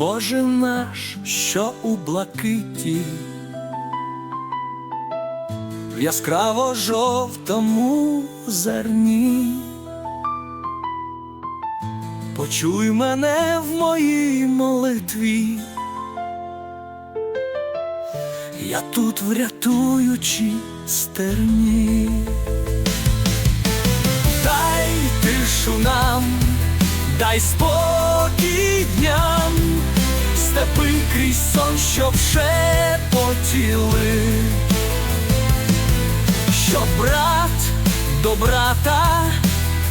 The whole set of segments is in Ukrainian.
кожен наш, що у блакиті, в яскраво жовтому зерні. Почуй мене в моїй молитві. Я тут врятуючи стерні. Дай тишу нам, дай спокій степи крізь сон, щоб шепотіли, щоб брат до брата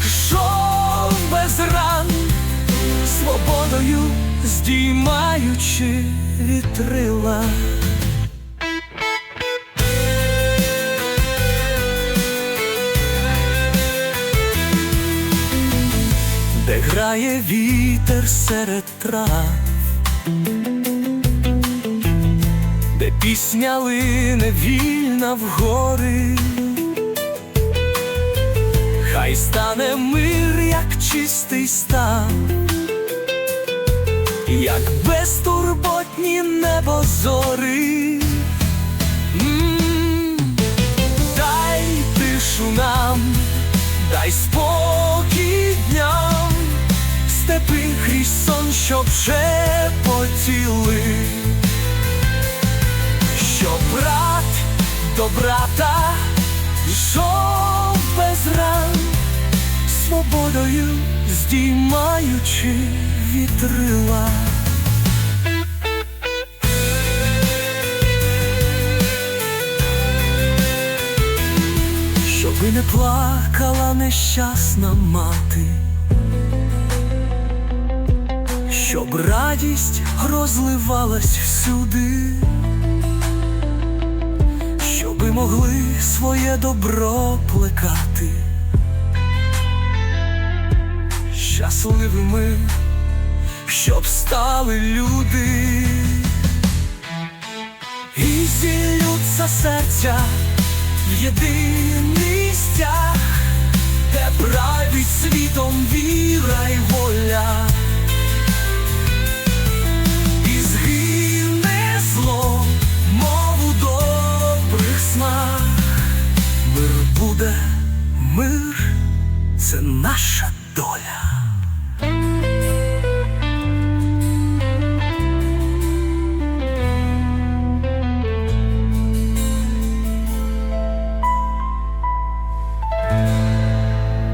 йшов без ран, свободою здіймаючи вітрила. де грає вітер серед трав, де пісня лине вільна вгори, хай стане мир, як чистий став, як безтурботні небозори. Дай тишу нам, дай спокій дням, степи крізь сон, щоб шепотіли, щоб брат до брата йшов без ран, свободою здіймаючи вітрила. Щоби не плакала нещасна мати, щоб радість розливалась всюди, щоби могли своє добро плекати, щасливими, щоб стали люди, і зіллються серця в єдиний стяг, де править світом наша доля.